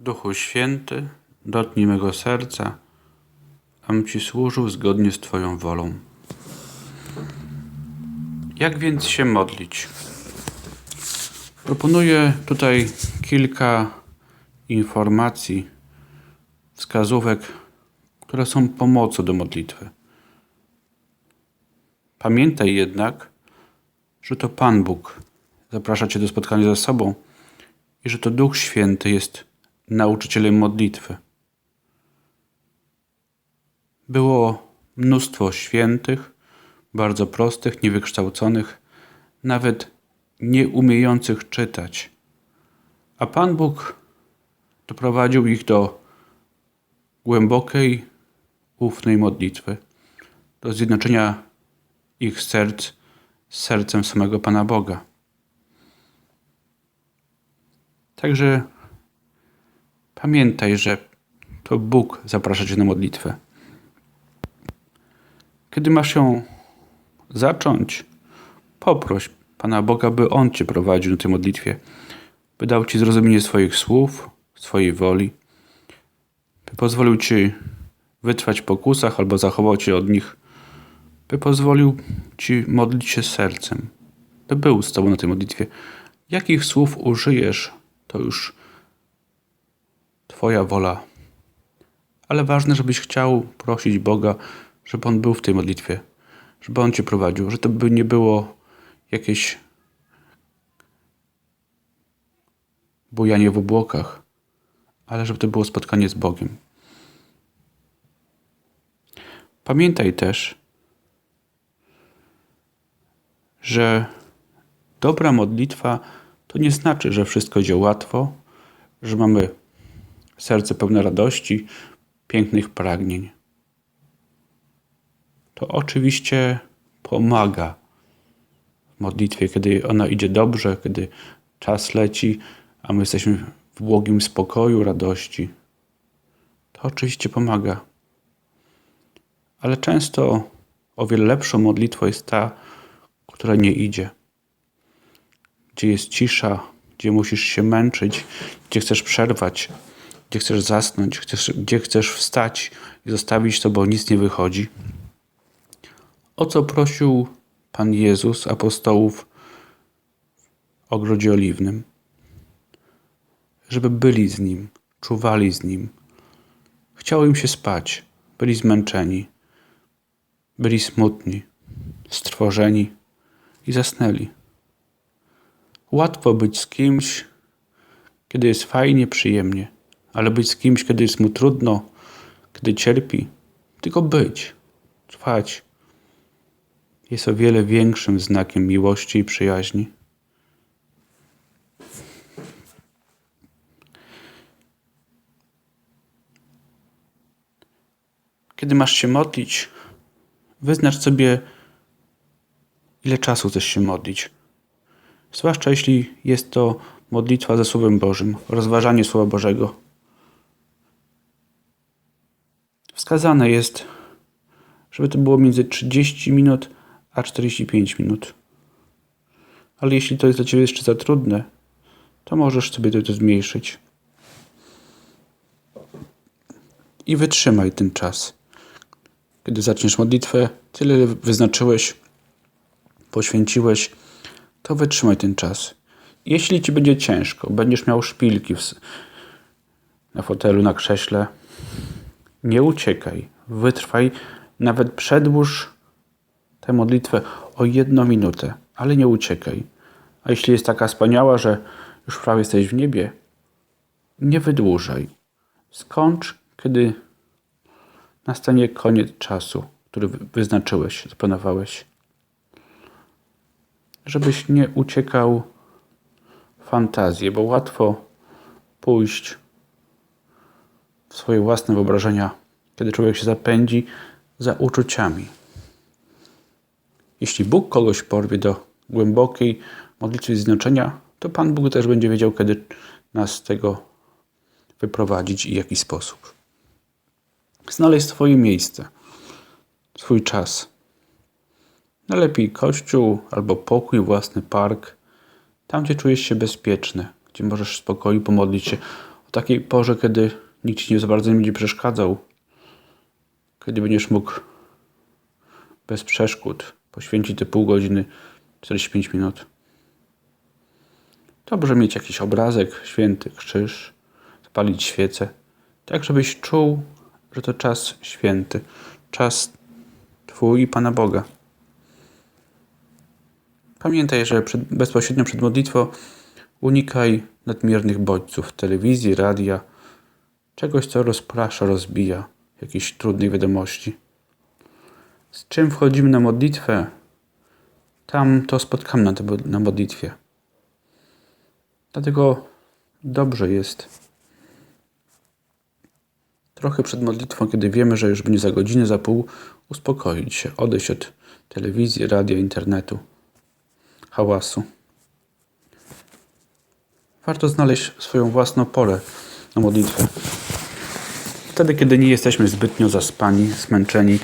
Duchu Święty, dotknij mego serca, abym Ci służył zgodnie z Twoją wolą. Jak więc się modlić? Proponuję tutaj kilka informacji, wskazówek, które są pomocą do modlitwy. Pamiętaj jednak, że to Pan Bóg zaprasza Cię do spotkania ze sobą i że to Duch Święty jest nauczycielem modlitwy. Było mnóstwo świętych, bardzo prostych, niewykształconych, nawet nie umiejących czytać. A Pan Bóg doprowadził ich do głębokiej, ufnej modlitwy, do zjednoczenia ich serc z sercem samego Pana Boga. Także pamiętaj, że to Bóg zaprasza Cię na modlitwę. Kiedy masz ją zacząć, poproś Pana Boga, by On Cię prowadził na tej modlitwie, by dał Ci zrozumienie swoich słów, swojej woli, by pozwolił Ci wytrwać w pokusach albo zachował Cię od nich, by pozwolił Ci modlić się sercem, by był z Tobą na tej modlitwie. Jakich słów użyjesz, to już Twoja wola. Ale ważne, żebyś chciał prosić Boga, żeby On był w tej modlitwie, żeby On Cię prowadził, że to by nie było jakieś bujanie w obłokach, ale żeby to było spotkanie z Bogiem. Pamiętaj też, że dobra modlitwa to nie znaczy, że wszystko idzie łatwo, że mamy serce pełne radości, pięknych pragnień. To oczywiście pomaga w modlitwie, kiedy ona idzie dobrze, kiedy czas leci, a my jesteśmy w błogim spokoju, radości. To oczywiście pomaga. Ale często o wiele lepszą modlitwą jest ta, która nie idzie. Gdzie jest cisza, gdzie musisz się męczyć, gdzie chcesz przerwać, gdzie chcesz zasnąć, chcesz, gdzie chcesz wstać i zostawić to, bo nic nie wychodzi. O co prosił Pan Jezus apostołów w ogrodzie oliwnym? Żeby byli z Nim, czuwali z Nim. Chciało im się spać, byli zmęczeni, byli smutni, strwożeni i zasnęli. Łatwo być z kimś, kiedy jest fajnie, przyjemnie, ale być z kimś, kiedy jest mu trudno, kiedy cierpi, tylko być, trwać, jest o wiele większym znakiem miłości i przyjaźni. Kiedy masz się modlić, wyznacz sobie, ile czasu chcesz się modlić. Zwłaszcza jeśli jest to modlitwa ze Słowem Bożym, rozważanie Słowa Bożego. Wskazane jest, żeby to było między 30 minut a 45 minut. Ale jeśli to jest dla Ciebie jeszcze za trudne, to możesz sobie to zmniejszyć. I wytrzymaj ten czas. Kiedy zaczniesz modlitwę, tyle wyznaczyłeś, poświęciłeś, to wytrzymaj ten czas. Jeśli Ci będzie ciężko, będziesz miał szpilki w, na fotelu, na krześle, nie uciekaj, wytrwaj, nawet przedłuż tę modlitwę o jedną minutę, ale nie uciekaj. A jeśli jest taka wspaniała, że już prawie jesteś w niebie, nie wydłużaj. Skończ, kiedy nastanie koniec czasu, który wyznaczyłeś, zaplanowałeś. Żebyś nie uciekał fantazję, bo łatwo pójść w swoje własne wyobrażenia, kiedy człowiek się zapędzi za uczuciami. Jeśli Bóg kogoś porwie do głębokiej modlitwy zjednoczenia, to Pan Bóg też będzie wiedział, kiedy nas z tego wyprowadzić i w jaki sposób. Znaleźć swoje miejsce, swój czas. Najlepiej kościół albo pokój, własny park, tam gdzie czujesz się bezpieczny, gdzie możesz w spokoju pomodlić się o takiej porze, kiedy nikt ci nie za bardzo nie będzie przeszkadzał, kiedy będziesz mógł bez przeszkód poświęcić te pół godziny, 45 minut. Dobrze mieć jakiś obrazek, święty krzyż, zapalić świecę, tak żebyś czuł, że to czas święty, czas Twój i Pana Boga. Pamiętaj, że przed, bezpośrednio przed modlitwą unikaj nadmiernych bodźców telewizji, radia, czegoś, co rozprasza, rozbija, jakiejś trudnej wiadomości. Z czym wchodzimy na modlitwę, tam to spotkamy na, na modlitwie. Dlatego dobrze jest trochę przed modlitwą, kiedy wiemy, że już będzie za godzinę, za pół, uspokoić się, odejść od telewizji, radia, internetu, hałasu. Warto znaleźć swoją własną porę na modlitwę. Wtedy, kiedy nie jesteśmy zbytnio zaspani, zmęczeni,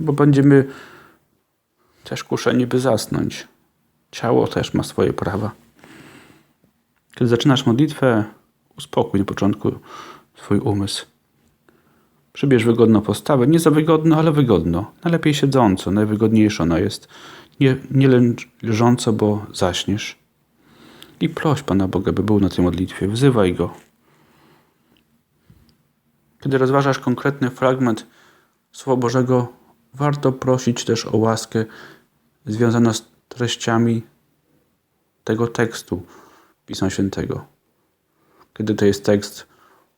bo będziemy też kuszeni, by zasnąć. Ciało też ma swoje prawa. Kiedy zaczynasz modlitwę, uspokój na początku swój umysł. Przybierz wygodną postawę, nie za wygodno, ale wygodno. Najlepiej siedząco, najwygodniejsza ona jest. Nie, nie leżąco, bo zaśniesz. I proś Pana Boga, by był na tej modlitwie. Wzywaj Go. Kiedy rozważasz konkretny fragment Słowa Bożego, warto prosić też o łaskę związaną z treściami tego tekstu Pisma Świętego. Kiedy to jest tekst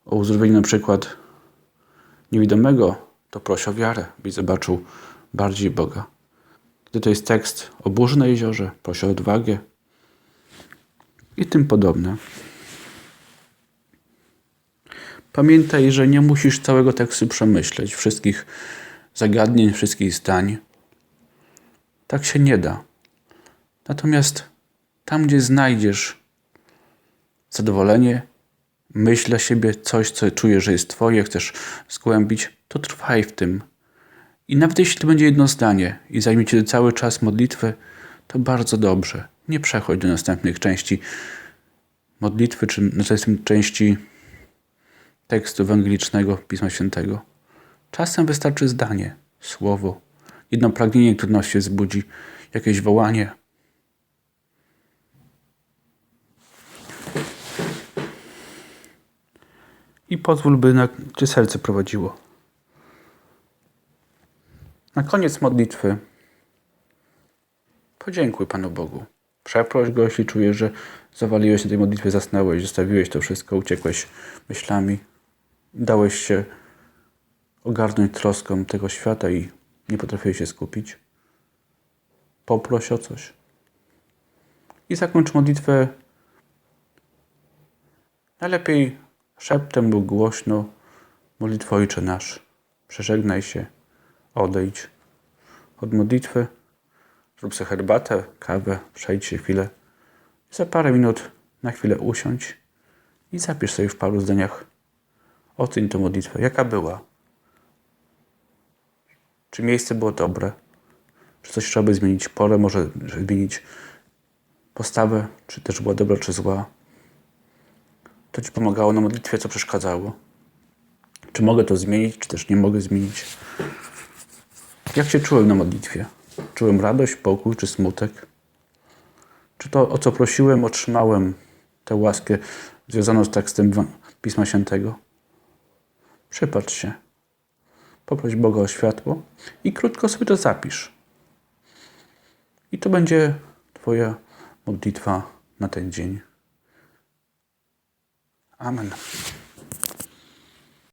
o uzdrowieniu na przykład niewidomego, to proś o wiarę, byś zobaczył bardziej Boga. Kiedy to jest tekst o burzy na jeziorze, proś o odwagę i tym podobne. Pamiętaj, że nie musisz całego tekstu przemyśleć, wszystkich zagadnień, wszystkich zdań. Tak się nie da. Natomiast tam, gdzie znajdziesz zadowolenie, myśl dla siebie coś, co czujesz, że jest Twoje, chcesz zgłębić, to trwaj w tym. I nawet jeśli to będzie jedno zdanie i zajmie Ci cały czas modlitwy, to bardzo dobrze. Nie przechodź do następnych części modlitwy, czy następnej części tekstu ewangelicznego Pisma Świętego. Czasem wystarczy zdanie, słowo, jedno pragnienie, które się zbudzi, jakieś wołanie. I pozwól, by na Cię serce prowadziło. Na koniec modlitwy podziękuj Panu Bogu. Przeproś Go, jeśli czujesz, że zawaliłeś na tej modlitwie, zasnąłeś, zostawiłeś to wszystko, uciekłeś myślami, dałeś się ogarnąć troską tego świata i nie potrafiłeś się skupić. Poproś o coś. I zakończ modlitwę najlepiej szeptem lub głośno modlitwę Ojcze Nasz. Przeżegnaj się, odejdź od modlitwy, zrób sobie herbatę, kawę, przejdź się chwilę. Za parę minut na chwilę usiądź i zapisz sobie w paru zdaniach oceń tę modlitwę. Jaka była? Czy miejsce było dobre? Czy coś trzeba by zmienić? Porę może zmienić postawę? Czy też była dobra, czy zła? To Ci pomagało na modlitwie, co przeszkadzało? Czy mogę to zmienić, czy też nie mogę zmienić? Jak się czułem na modlitwie? Czułem radość, pokój czy smutek? Czy to, o co prosiłem, otrzymałem tę łaskę związaną z tekstem Pisma Świętego? Przypatrz się. Poproś Boga o światło i krótko sobie to zapisz. I to będzie Twoja modlitwa na ten dzień. Amen.